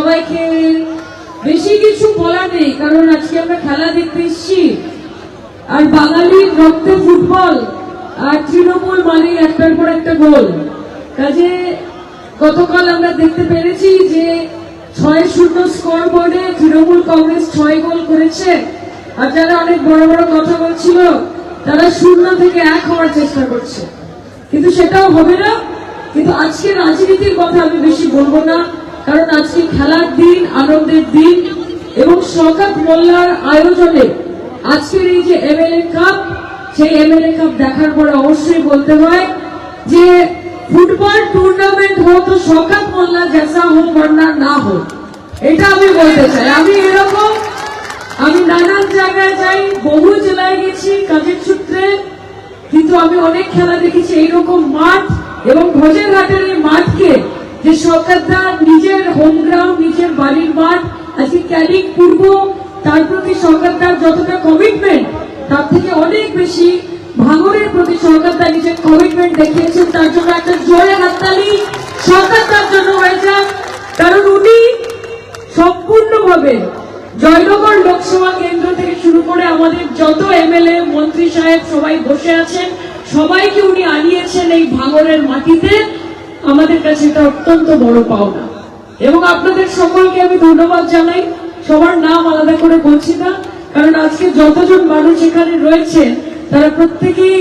সবাইকে বেশি কিছু বলা নেই, কারণ আজকে আমরা খেলা দেখতে এসেছি। আর বাঙালির রক্তে ফুটবল আর তৃণমূল মানেই একটার পর একটা গোল। কাজে গতকাল আমরা দেখতে পেরেছি যে ছয় শূন্য স্কোর বোর্ডে তৃণমূল কংগ্রেস ছয় গোল করেছে। আর যারা অনেক বড় বড় কথা বলছিল, তারা শূন্য থেকে এক হওয়ার চেষ্টা করছে। কিন্তু সেটাও হবে না। কিন্তু আজকে রাজনীতির কথা আমি বেশি বলব না। কারণ আজকে খেলার দিন, আনন্দের দিন এবং শকাত মোল্লার আয়োজনে আজকের এই যে এমএলএ কাপ সেই এমএলএ কাপ দেখার পরে অবশ্যই বলতে হয় যে ফুটবল টুর্নামেন্ট হোক তো শকাত মোল্লা জ্যাসা হোক বন্যা না হোক, এটা আমি বলতে চাই। আমি এরকম, আমি নানান জায়গায় যাই, বহু জেলায় গেছি কাজের সূত্রে কিন্তু আমি অনেক খেলা দেখেছি। এইরকম মাঠ এবং ভোজের ঘাটের এই মাঠ যে সরকারদা নিজের হোম গ্রাউন্ড নিজের বাড়ির মাঠ, আজকে ক্যানিং পূর্ব, তার প্রতি সরকারদার যতটা কমিটমেন্ট তার থেকে অনেক বেশি ভাঙরের প্রতি সরকারদা নিজের কমিটমেন্ট দেখিয়েছেন। তার জন্য একটা জোরে হাততালি সরকারদার জন্য হয়ে যাক। কারণ উনি সম্পূর্ণভাবে জয়নগর লোকসভা কেন্দ্র থেকে শুরু করে আমাদের যত এমএলএ, মন্ত্রী সাহেব সবাই বসে আছেন। সবাইকে উনি আনিয়েছেন এই ভাঙরের মাটিতে। আমাদের কাছে এটা অত্যন্ত বড় পাওনা। এবং আপনাদের সকলকে আমি ধন্যবাদ জানাই। সবার নাম আলাদা করে বলছি না, কারণ আজকে যতজন মানুষ এখানে রয়েছেন, তারা প্রত্যেকেই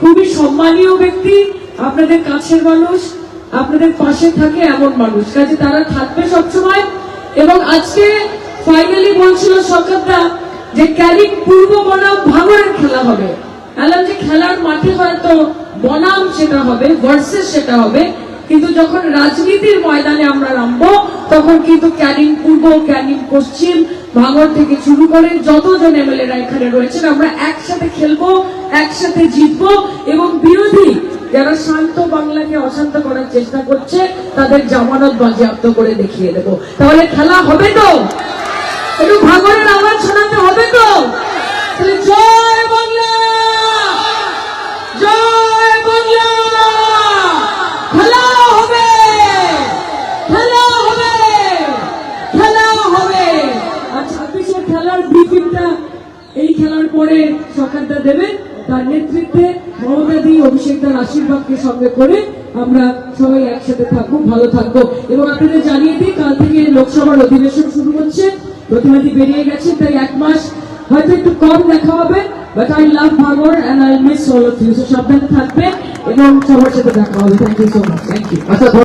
খুবই সম্মানীয় ব্যক্তি। আপনাদের কাছের মানুষ, আপনাদের পাশে থাকে এমন মানুষ, কাজে তারা থাকবে সবসময়। এবং আজকে ফাইনালি বলছিল সরকারদা যে ক্যারিং পূর্ব বনাম ভাঙরের খেলা হবে। খেলার মাঠে হয়তো বনাম সেটা হবে ভার্সেস সেটা হবে। কিন্তু যখন রাজনীতির ময়দানে আমরা নামবো, তখন কিন্তু ক্যানিং পূর্ব, ক্যানিং পশ্চিম, ভাঙর থেকে শুরু করে যতজন এমএলএরা এখানে রয়েছেন, আমরা একসাথে খেলব, একসাথে জিতবো এবং বিরোধী যারা শান্ত বাংলাকে অশান্ত করার চেষ্টা করছে, তাদের জামানত বাজেয়াপ্ত করে দেখিয়ে দেবো। তাহলে খেলা হবে তো? একটু ভাঙরের আওয়াজ শোনাতে হবে তো? তাহলে জয় বাংলা জয় বাংলা খেলা হবে খেলা হবে খেলা হবে আর ছাব্বিশের খেলার এই খেলার পরে সরকারটা দেবেন তার নেতৃত্বে মমতাদি অভিষেকদার আশীর্বাদকে সঙ্গে করে আমরা সবাই একসাথে থাকব ভালো থাকব এবং আপনাদের জানিয়ে দিই, কাল থেকে লোকসভার অধিবেশন শুরু হচ্ছে। প্রতিনিধি বেরিয়ে গেছে, তাই এক মাস হয়তো একটু কম দেখা হবে। But I love ভাগর and I miss all of you সাবধানে থাকবে এবং সবার সাথে দেখা হবে। Thank you so much thank you